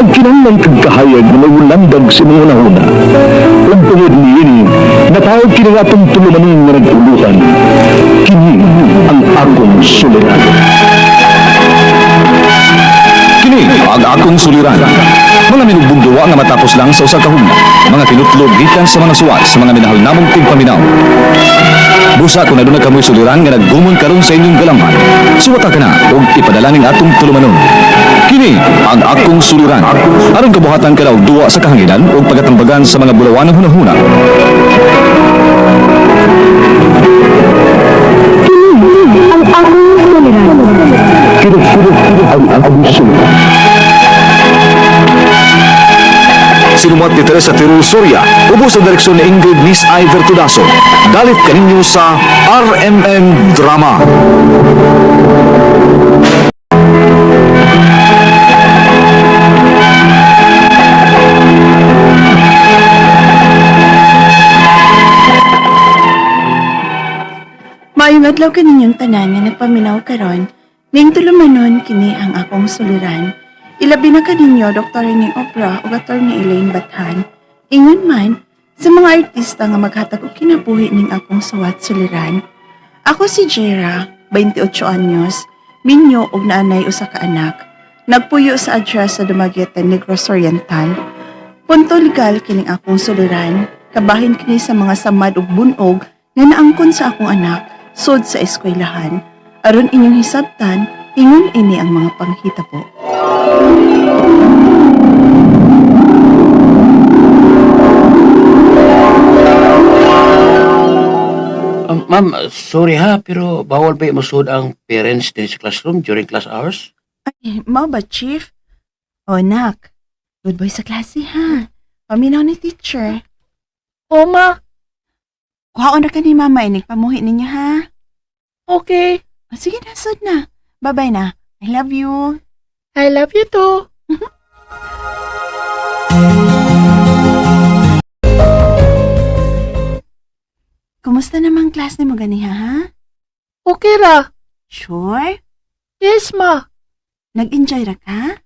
Nagkinanglan kag kahayag na nagulandag si mga unahuna. Ug tungod niini, natawag kini nga itong tulumanon nga naguluhan. Kini ang akong suliran. Kini ang akong suliran. Mga minugbugduwa nga matapos lang sa usa ka hugna. Mga tinutlog gikan sa mga suwat sa mga minahal namong tigpaminaw. Busa kung naduna kamoy suliran nga naggumon karon sa inyong galamhan. Suwata ka na ug ipadala ning atong tulumanon. Kini ang akong suliran. Aron kabuhatan ka og duwa sa kahanginan ug pagatambagan sa mga bulawan ng hunahuna. Ang akong suliran. Kini-kini ang akong suliran. Sinumat ni Teresa Tirul Surya, ubos sa direksyon ni Ingrid Miss Iver Tudaso. Dalit kaninyo sa RMN Drama. Maayong adlaw kaninyong tanan nga nagpaminaw karon, ning tulumanon kini ang akong suliran. Ilabi na kaninyo Dr. ni Opera ug Dr. ni Elaine Bathan. Ingon man sa mga artista nga maghatag og kinabuhi ning akong suwat suliran. Ako si Jera, 28 anyos, minyo ug naanay usa ka anak. Nagpuyo sa address sa Dumaguete, Negros Oriental. Punto legal kining akong suliran, kabahin kini sa mga samad ug bunog nga naangkon sa akong anak sud sa eskwelahan. Aron inyong hisabtan, ingon ini ang mga panghitabo. Um, ma'am, sorry ha, pero bawal ba masud ang parents din sa classroom during class hours? Ay, mao ba, Chief? O, nak. Good boy sa klase, ha? Paminaw ni teacher. O ma, Kuhaon na ka ni mama, inig pamuhi ninyo, ha? okay. O, sige na, sud na. Bye-bye na. I love you. I love you too. Kumusta namang class ni mo ganiha, ha? Okay ra. Sure? Yes ma. Nag-enjoy ra ka?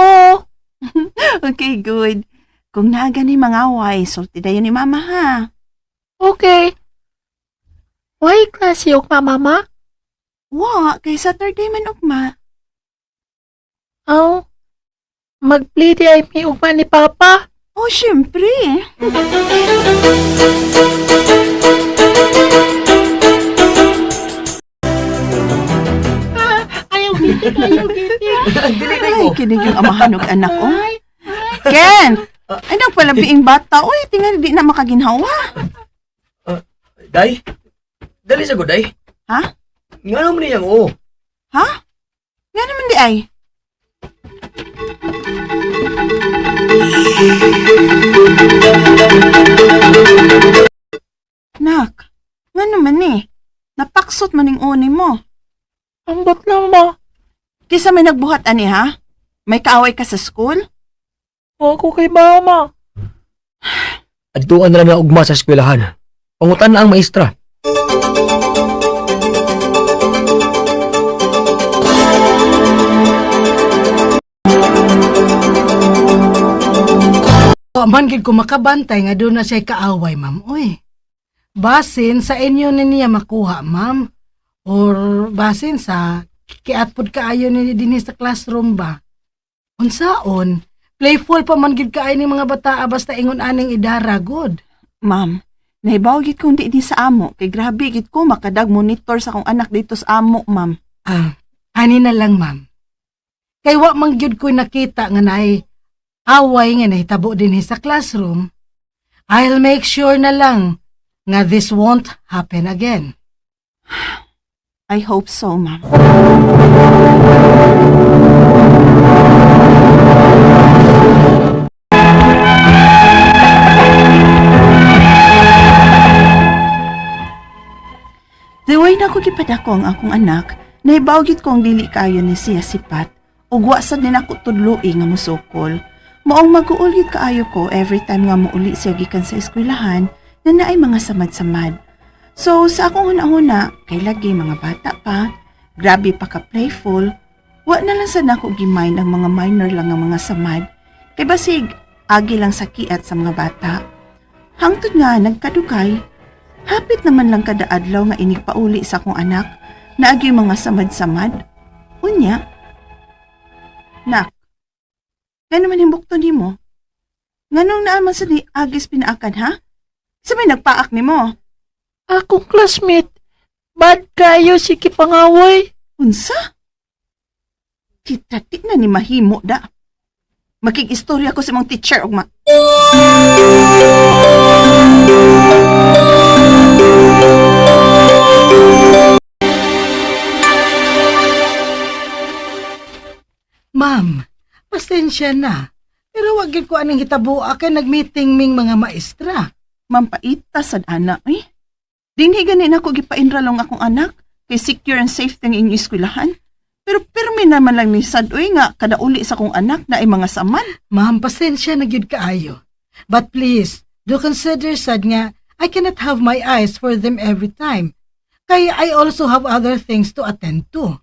Oo. okay, good. Kung naaga ni mga away, sulti dayon ni mama, ha? Okay. Why klase og mama ma? Wa, kay Saturday man ugma. Aw. Mag-play di ay mi ugma ni Papa. Oh, syempre. Ayaw gitik, ayaw gitik. Ay, kinig yung amahan og anak, oh. Ken! Ay, nang pala biing bata. Uy, tingnan, di na makaginhawa. Day? Dali sa day. Ha? Nga naman niyang oo. Ha? Nga naman di ay. Nak, nga naman ni. Napaksot man ning uni mo. Ambot lang ma. Kisa may nagbuhat ani ha? May kaaway ka sa school? O ako kay mama. Adtuan na lang na ugma sa eskwelahan. Pangutan na ang maestra. Wa man gid ko makabantay nga doon na siya kaaway, ma'am. Uy. Basin sa inyo ni niya makuha, ma'am. Or basin sa kiatpod kaayo ni dinhi sa classroom ba. Unsaon? Playful pa man gid kaayo ni mga bata basta ingon aning idara good. Ma'am, naibaw gid kong di di sa amo. Kay grabe gid ko makadag monitor sa akong anak dito sa amo, ma'am. Ah, ani na lang, ma'am. Kay wa man gyud ko nakita nga naay away nga nahitabo din sa classroom. I'll make sure na lang nga this won't happen again. I hope so, ma'am. Diway na ko gipadako ang akong anak, naibawgit ko ang dili kaayo ni siya sipat, ug wa sad din ako tudloi nga musukol. Maong mag-uulit kaayo ko every time nga muuli siya gikan sa eskwelahan na naay mga samad-samad. So, sa akong huna-huna, kay lagi mga bata pa, grabe pa ka playful, Wa na lang sa nako gimind ang mga minor lang ang mga samad. Kay basig, agi lang sa kiat sa mga bata. Hangtod nga nagkadugay, hapit naman lang kada adlaw nga inig pauli sa akong anak na agi mga samad-samad. Unya. Nak, nga naman himbukto ni mo? Nganong naaman sa ni Agis pinaakan ha? Sa may nagpaak ni mo? Akong classmate. Bad kayo si Kipangawoy. Unsa? Kita di na ni mahimo da. Makikistorya ko sa mong teacher ugma. Ma'am, pasensya na. Pero wag ko aning hitabo kay nagmeeting ming mga maestra. Mampaita sad anak eh. Dinhi gani na ko gipainralong akong anak kay secure and safe ang inyong eskwelahan. Pero permi naman lang ni sad uy nga kada uli sa akong anak na ay mga saman. Ma'am, pasensya na gyud kaayo. But please, do consider sad nga I cannot have my eyes for them every time. Kaya I also have other things to attend to.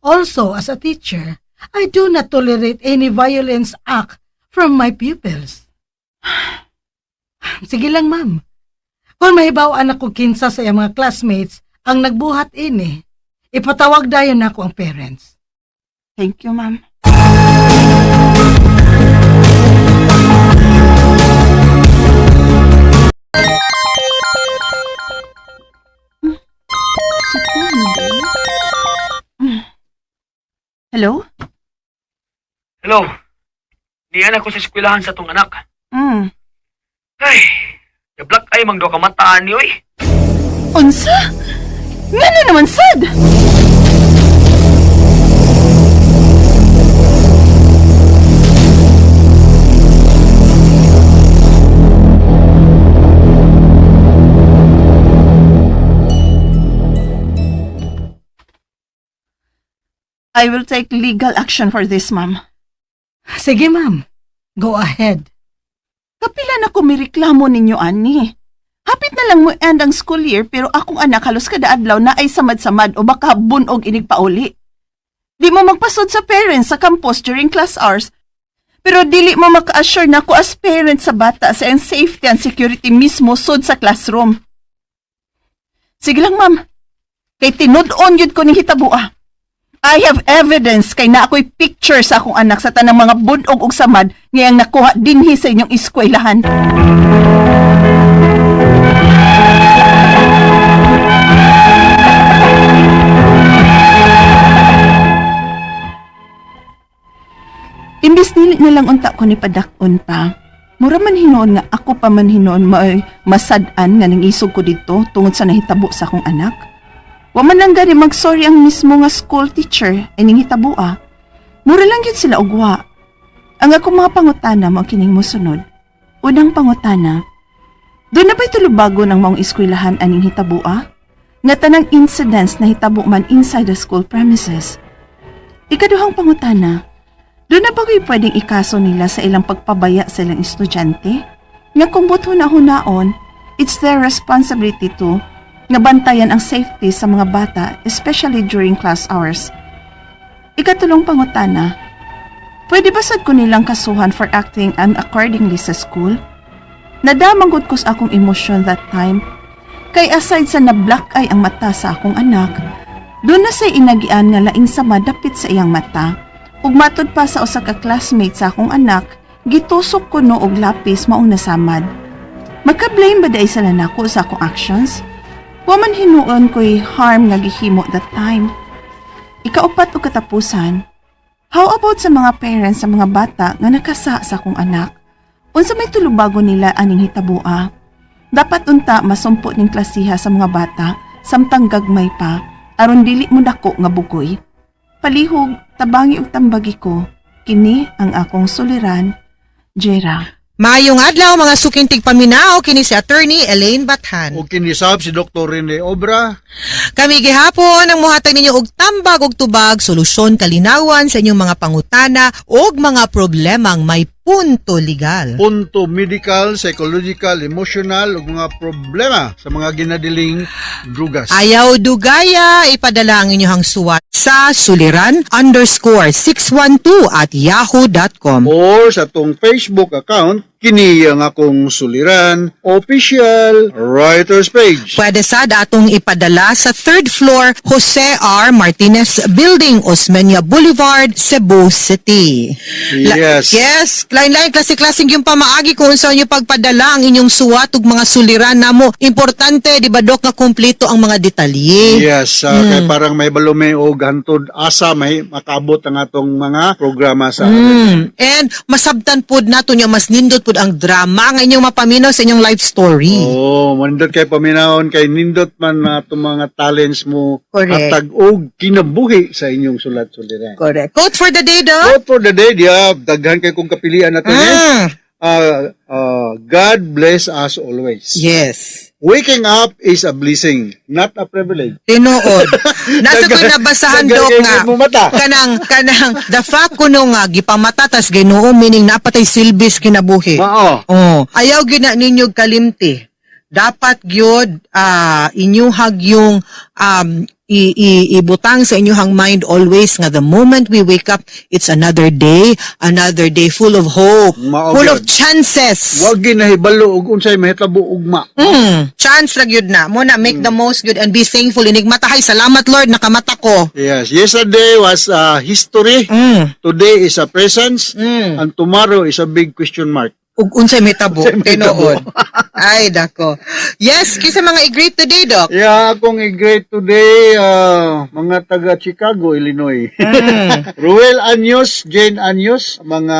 Also, as a teacher, I do not tolerate any violence act from my pupils. Sige lang, ma'am. Kung mahibawaan ako kinsa sa iyang mga classmates ang nagbuhat ini, ipatawag dayon ako ang parents. Thank you, ma'am. Hmm? Hmm. Hello? Hello. Diyan ako sa eskwelahan sa tong anak. Mm. Ay, na-black eye mang do ka mataan ni oy. Unsa? Nga na naman sad! I will take legal action for this, ma'am. Sige, ma'am. Go ahead. Kapila na kumireklamo ninyo, ani. Hapit na lang mo end ang school year pero akong anak halos kada adlaw na ay samad-samad o baka bunog inig pauli. Di mo magpasod sa parents sa campus during class hours pero dili mo maka-assure na ako as parent sa bata sa ang safety and security mismo sud sa classroom. Sige lang, ma'am. Kay tinud-on yun ko ni hitabua. I have evidence kay na ako'y picture sa akong anak sa tanang mga bunog ug samad ngayang nakuha dinhi sa inyong eskwelahan. Imbis nili na lang unta ko ni padakon pa. Mura man hinoon nga ako pa man hinoon masad-an nga ning isog ko dito tungod sa nahitabo sa akong anak. Wa man lang gani mag-sorry ang mismo nga school teacher ay ning hitabo ah. Mura lang yun sila ugwa. Ang akong mga pangutana mo kining mosunod. Unang pangutana, doon na ba'y tulubago ng mga eskwelahan aning hitabo ah? Nga tanang incidents na hitabo man inside the school premises. Ikaduhang pangutana, doon na ba kayo pwedeng ikaso nila sa ilang pagpabaya sa ilang estudyante? Nga kung buto na hunaon, it's their responsibility to nga bantayan ang safety sa mga bata, especially during class hours. Ikatulong pangutana, pwede ba sad ko nilang kasuhan for acting unaccordingly sa school? Nadamang ko sa akong emosyon that time. Kay aside sa na-black eye ang mata sa akong anak, doon na say inagian nga laing sama dapit sa iyang mata. Ug matod pa sa usa ka classmate sa akong anak, gitusok ko no og lapis maong nasamad. Magka-blame ba day sila nako sa akong actions? Wa man hinuon ko'y harm nga gihimo that time. Ikaupat o katapusan, how about sa mga parents sa mga bata nga nakasa sa akong anak? Unsa may tulubago nila aning hitabua? Dapat unta masumpo ning klasiha sa mga bata samtang gagmay pa aron dili mo dako nga bugoy. Palihog, tabangi ug tambagi ko. Kini ang akong suliran, Jera. Mayong adlaw mga sukintig paminaw kini si attorney Elaine Bathan. O kinisab si Dr. Rene Obra. Kami gihapon ang muhatag ninyo og tambag og tubag, solusyon kalinawan sa inyong mga pangutana og mga problemang may Punto Legal. Punto medical, psychological, emotional ug mga problema sa mga ginadiling drugas. Ayaw dugaya, ipadala ang inyong suwat sa suliran underscore 612 at yahoo.com. Or sa tong Facebook account, kini ang akong suliran, official writer's page. Pwede sad atong ipadala sa third floor Jose R. Martinez Building, Osmeña Boulevard, Cebu City. La- Yes. yes, lain-lain klase-klaseng yung pamaagi kung saan yung pagpadala ang inyong suwat ug mga suliran namo. Importante, di ba Dok, nga kumpleto ang mga detalye. Yes, ah, kay parang may balume o gantod asa may makabot ang atong mga programa sa Mm. And masabtan pod nato niya mas nindot pod ang drama nga inyong mapaminaw sa inyong life story. Oh, manindot kay paminahon kay nindot man na itong mga talents mo Correct. hatag og kinabuhi sa inyong sulat-suliran. Correct. Quote for the day, Doc. Quote for the day, dia daghan kay kung kapilian natin eh. Ah, ah, God bless us always. Yes. Waking up is a blessing, not a privilege. Tinuod. Nasa ko nabasahan dok nga. Kanang kanang the fact kuno nga gipamata tas Ginoo meaning napatay silbis kinabuhi. Mao. Oh, ayaw gina ninyo kalimti. Dapat gyud ah inyuhag yung um i- i- ibutang sa inyuhang mind always nga the moment we wake up it's another day, another day full of hope, Mao full of chances. Wag ginahibalo og unsay mahitabo ugma. Mm, chance ra gyud na. Mo na make the most good and be thankful inig matahay. Salamat Lord nakamata ko. Yes, yesterday was a history, Mm. today is a presence, Mm. and tomorrow is a big question mark. Ug unsay may tabo tinuod. Ay dako. Yes, kisa mga i-greet today, doc. Yeah, akong i-greet today, ah, mga taga Chicago, Illinois. Mm. Ruel Anyos, Jane Anyos, mga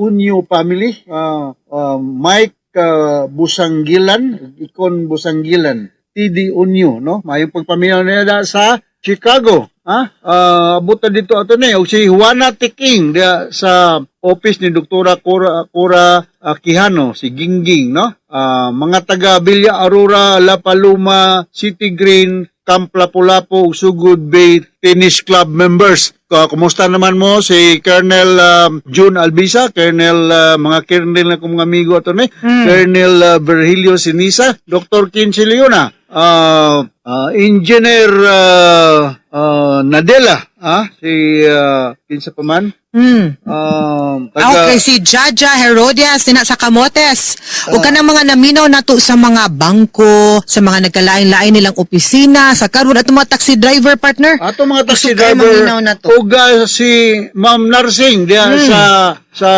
Unyo family, ah, ah, Mike ah, Busanggilan, Ikon Busanggilan, TD Unyo, no? Mayong pagpaminaw nila sa Chicago. Ha? Ah, buta dito ato ni og si Juana Tiking dia sa office ni Doktora Cora Cora ah, Quijano, si Gingging, no? Ah, mga taga Villa Aurora, La Paloma, City Green, Camp Lapu-Lapu, Sugod Bay Tennis Club members. Ka- Kumusta naman mo si Colonel um, June Albisa, Colonel uh, mga Colonel na kong mga amigo ato ni, Colonel uh, Virgilio Sinisa, Dr. Quincy Leona, uh, uh, Engineer uh, uh, Nadela, ah, si uh, kinsa pa man, Mm. um, Okay, si Jaja Herodias dina sa Camotes. Ug kanang mga naminaw nato sa mga bangko, sa mga nagkalain-lain nilang opisina, sa karon ato mga taxi driver partner. Ato mga taxi Gusto kayo driver maminaw na to. ug uh, si Ma'am Narsing diya sa sa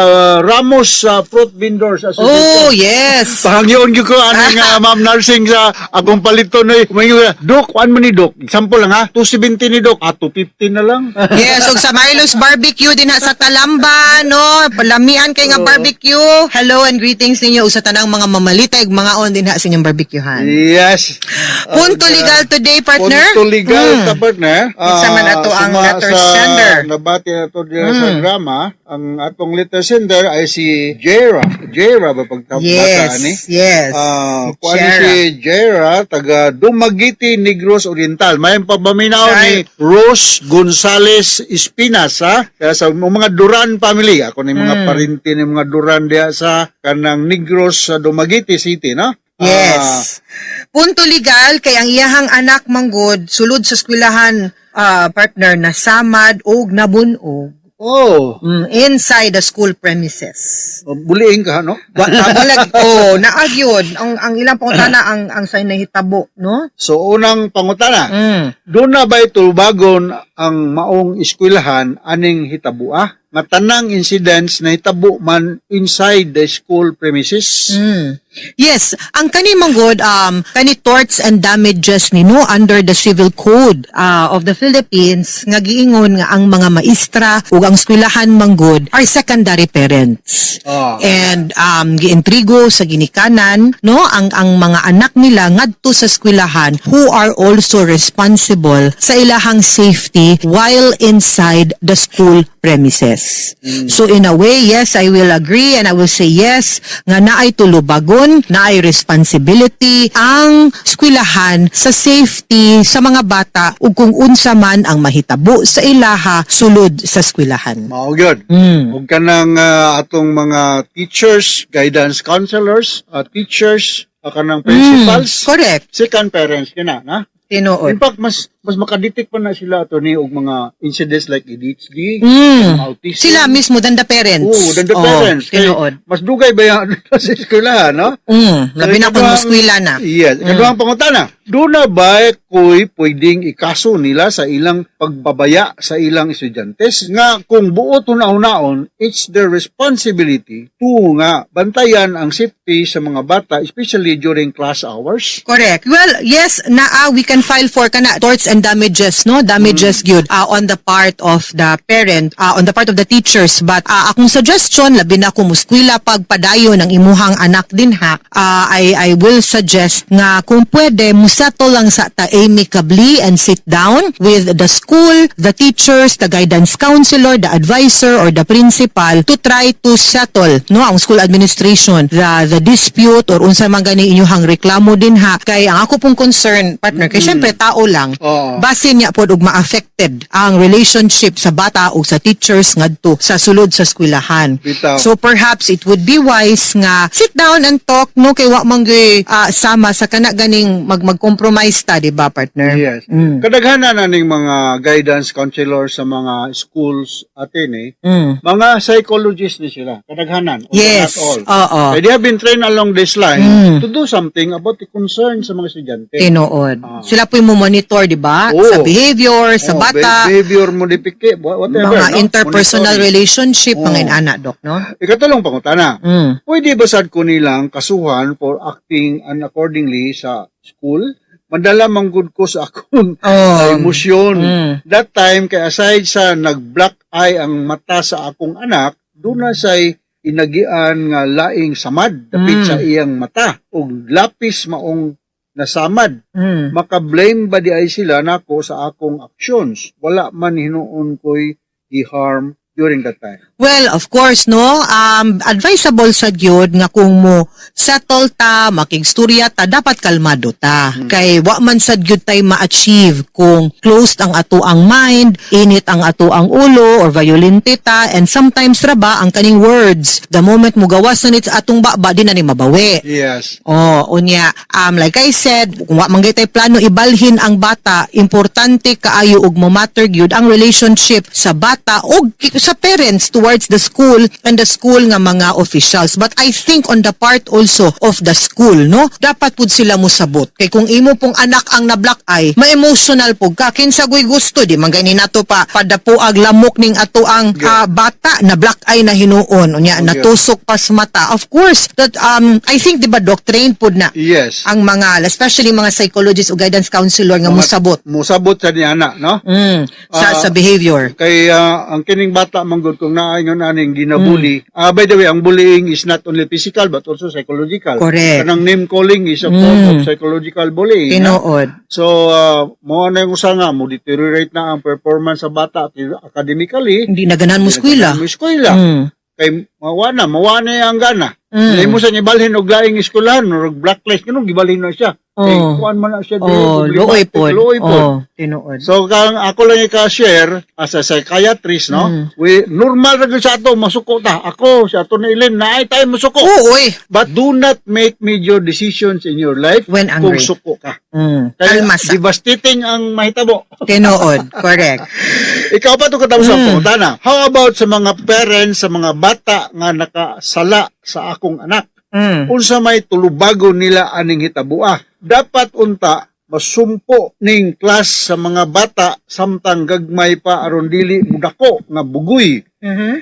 Ramos uh, Fruit Vendors Association. Oh, yes. Pahangyon gyud ko ani nga Ma'am Narsing sa akong palito kumayo Dok, kuan ni Dok? Example lang ha, 270 ni Dok, ah 250 na lang. yes, ug sa Milo's Barbecue din sa Talamba, no? Palamian kay nga barbecue. Hello and greetings ninyo ug sa tanang mga mamalitay ug mga on din ha sa inyong barbecuehan. yes. Punto uh, legal today, partner. Punto legal Mm. sa partner. Kinsa man Ah, ato ang suma- letter sa, sender? Nabati na to diya sa Mm. drama. Ang atong letter sender ay si Jera. Jera ba pagtabata Yes, ni? yes. Ah, Si kuan Jera. si Jera taga Dumaguete Negros Oriental. May pabaminaw ni Right. Rose Gonzales Espinas ha. Kaya sa mga Duran family, ako ni mga parinti ni mga Duran diya sa kanang Negros sa Dumaguete City, no? Ah, Yes. Punto legal kay ang iyahang anak manggod sulod sa eskwelahan ah, partner na samad og nabunog oh, mm, inside the school premises. buliing ka, no? Kabalag oh naagyod ang ang ilang pangutana ang ang say nahitabo no? So, unang pangutana, Mm. doon na ba'y tulbagon ang maong eskwelahan aning hitabua? Nga tanang incidents na hitabo man inside the school premises? Mm. Yes, ang kani manggod um kani torts and damages ni no under the civil code uh, of the Philippines nga giingon nga ang mga maestra ug ang eskwelahan manggod are secondary parents. Ah. And um giintrigo sa ginikanan no ang ang mga anak nila ngadto sa eskwelahan who are also responsible sa ilahang safety while inside the school premises. Yes. So in a way, yes, I will agree and I will say yes nga naay tulubagon, naay responsibility ang eskwelahan sa safety sa mga bata ug kung unsa man ang mahitabo sa ilaha sulod sa eskwelahan. Mao gyud. Mm. Ug kanang ah, atong mga teachers, guidance counselors, ah, teachers, ah, kanang principals, Correct. second parents kina na. Tinuod. In fact, mas mas makadetect pa na sila to ni og mga incidents like ADHD, Mm. autism. Sila mismo than the parents. Oo, than the Oh, parents. Tinuod. Mas dugay ba yan sa eskwela, no? Mm. Labi na kung muskwila na. Yes. Ikaduhang pangutana. Doon na ba ko'y pwedeng ikaso nila sa ilang pagbabaya sa ilang estudyantes? Nga kung buo to naon it's their responsibility to nga bantayan ang safety sa mga bata, especially during class hours. Correct. Well, yes, na ah, we can file for kana torts and damages, no? Damages gyud ah, on the part of the parent, ah, on the part of the teachers. But ah, akong suggestion, labi na kung muskwila pagpadayo ng imuhang anak din ha, ah, I, I will suggest nga kung pwede, musato lang sa ta amicably and sit down with the school, the teachers, the guidance counselor, the advisor, or the principal to try to settle, no, ang school administration, the, the dispute or unsa man gani inyong reklamo din ha. Kay ang ako pong concern, partner, kay syempre tao lang, Oo. basin niya pod og ma-affected ang relationship sa bata o sa teachers ngadto sa sulod sa eskwelahan. Bitaw. So perhaps it would be wise nga sit down and talk no kay wa man ah, sama sa kana ganing mag mag-compromise ta di ba partner? Yes. Mm. Kadaghanan na ning mga guidance counselor sa mga schools atin eh. Mm. Mga psychologists ni sila. Kadaghanan. Yes. All. Oo. They have been trained along this line Mm. to do something about the concern sa mga estudyante. Tinuod. Ah. Sila po yung monitor, di ba? Oo. Sa behavior, sa Oh, bata, be- behavior modification, whatever. mga no? interpersonal Monitoring. relationship, Oo. mga inana, Dok, no? Ikatulong pangutana. Mm. Pwede ba sad ko nilang kasuhan for acting unaccordingly sa school? Madala manggod ko sa akong Oh. emosyon. Mm. That time, kay aside sa nag-black eye ang mata sa akong anak, doon na say inagian nga laing samad dapit Mm. sa iyang mata ug lapis maong nasamad Mm. maka-blame ba di ay sila nako sa akong actions? Wala man hinuon ko'y i-harm during that time Well, of course, no? Um, advisable sa gyud nga kung mo settle ta, makigstorya ta, dapat kalmado ta. Kay wa man sad gyud tay ma-achieve kung closed ang ato ang mind, init ang ato ang ulo, or violente ta, and sometimes ra ba ang kaning words, the moment mo gawas na sa atong baba, di na ni mabawi. yes Oh, unya. Um, like I said, kung wa man gyud tay plano ibalhin ang bata, importante kaayo ug mo matter gyud ang relationship sa bata ki- sa parents towards the school and the school nga mga officials. But I think on the part also of the school, no? Dapat pud sila mo sabot. Kay kung imo pong anak ang na black eye, ma-emotional pug ka kinsa guy gusto di man gani nato pa padapo ag lamok ning ato ang ah, bata na black eye na hinuon unya Okay. natusok pas mata. Of course, that um I think di ba doc train pud na yes ang mga especially mga psychologists o guidance counselor nga Mga- musabot musabot sa niya na no mm, sa sa behavior. kay ah, ang kining bata manggod kung naayon aning ginabuli ah by the way ang bullying is not only physical but also psychological Correct. kanang name calling is a form Mm. of psychological bullying? Tinuod. so uh, mo na yung usa nga mo deteriorate na ang performance sa bata academically Hindi na ganahan mo eskwela. mo eskwela Mm. kay mawana mawana ang gana Mm. mm. mo sa nibalhin og laing eskwelahan or blacklist kuno gibalhin na siya Oh. kuan man na siya Oh, luoy pod. luoy pod Oh, tinuod. So kang ako lang i-share as a psychiatrist no, Mm. we normal ra sa ato masuko ta. Ako sa ato ni Ellen naay tayo masuko. Oo, oy. But do not make major decisions in your life When kung angry. suko ka. Mm. Kaya Kalma sa. devastating ang mahitabo. Tinuod. Correct. Ikaw pa to katapos ang Mm. pangutana. How about sa mga parents sa mga bata nga nakasala sa akong anak? Mm. unsa may tulubago nila aning hitabua. Dapat unta masumpo ning class sa mga bata samtang gagmay pa aron dili mudako nga bugoy. Mhm.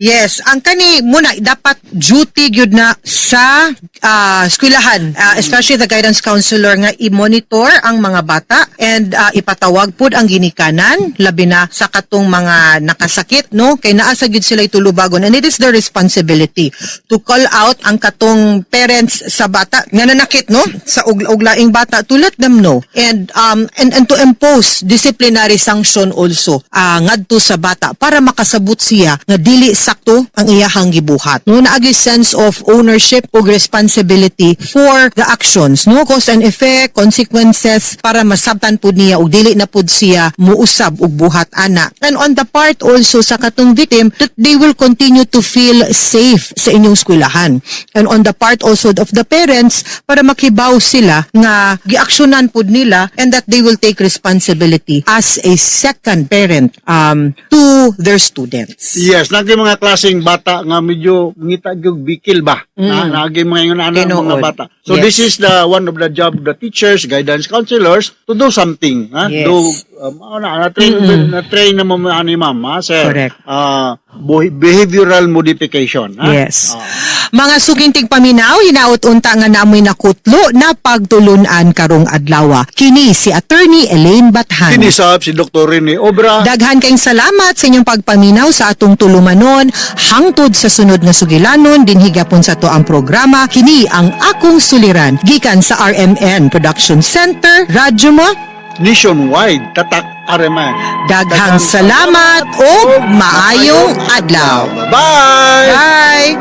Yes, ang kani muna dapat duty gyud na sa ah, eskwelahan, ah, especially the guidance counselor nga i-monitor ang mga bata and ah, ipatawag pud ang ginikanan labi na sa katong mga nakasakit no? Kay naa sa gyud sila itulubagon and it is their responsibility to call out ang katong parents sa bata nga nanakit no? Sa ug uglaing bata to let them know and um and, and to impose disciplinary sanction also ah, ngadto sa bata para makasabot siya nga dili sakto ang iyahang gibuhat. No naagi sense of ownership ug responsibility for the actions. No cause and effect consequences para masabtan pud niya ug dili na pud siya muusab og buhat ana. And on the part also sa katong victim that they will continue to feel safe sa inyong eskwelahan. And on the part also of the parents para makibaw sila nga giaksyonan pud nila and that they will take responsibility as a second parent um to their students. Yes, naging mga klaseng bata nga medyo ngita gyud bikil ba. Na naging mga ana Tinuod. mga bata. So Yes. this is the one of the job of the teachers, guidance counselors to do something, ha? Yes. Do um, ano, na train na train na mo ani ma'am, ha, sir. Correct. Bo- behavioral modification, ha? Yes. Ah. Mga suginting paminaw, hinaot unta nga namoy nakutlo na pagtulunan karong adlaw. Kini si Attorney Elaine Bathan. Kinisab si Dr. Rene Obra. Daghan kayong salamat sa inyong pagpaminaw sa atong tulumanon hangtod sa sunod nga sugilanon din higapon sa to ang programa kini ang akong suliran gikan sa RMN Production Center Radyo mo nationwide tatak Areman. daghang salamat ug maayong adlaw Bye. bye